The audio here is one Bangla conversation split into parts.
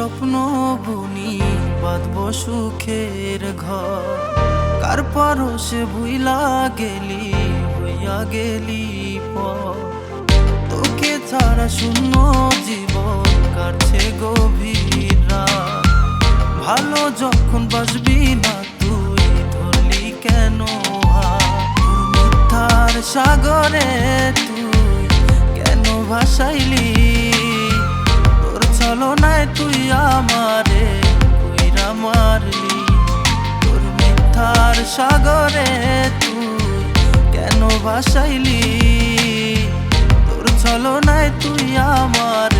স্বপ্ন বুনি, বাঁধব সুখের ঘর। কার পারসে ভুইলা গেলি, হইয়া গেলি প তোকে ছাড়া শূন্য জীবন কাটছে গভীর ভালো যখন বাসবি না তুই, ধরলি কেন মিথ্যার সাগরে তুই কেন ভাসাইলি? তুই আমারে কইরা মারলি তোর মিথ্যার সাগরে তুই কেন ভাসাইলি? তোর ছলনায় তুই আমারে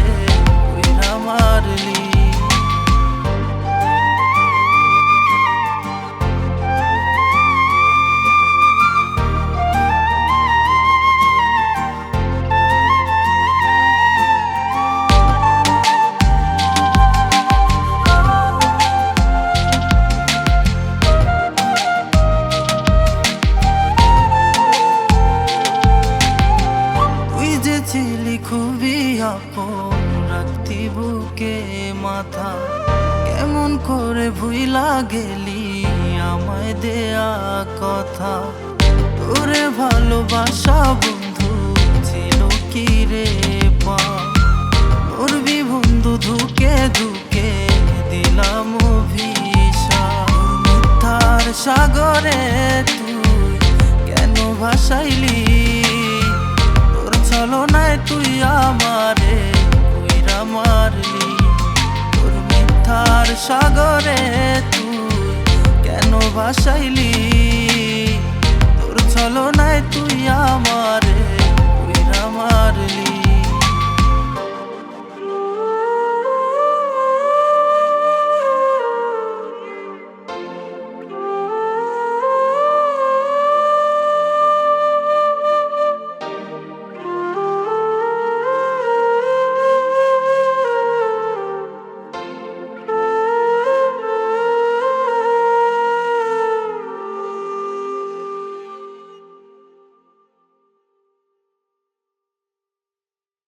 আপন রাখতি বুকে মাথা। কেমন করে ভুইলা গেলি আমায় দেয়া কথা। তোরে ভালোবাসা বন্ধু ছিল কি রে পা। করবি বন্ধু ধুকে ধুকে দিলাম মিথ্যার সাগরে তুই কেন ভাসাইলি? সাগরে তুই কেন ভাসাইলি? তোর চলো নাই তুই আমার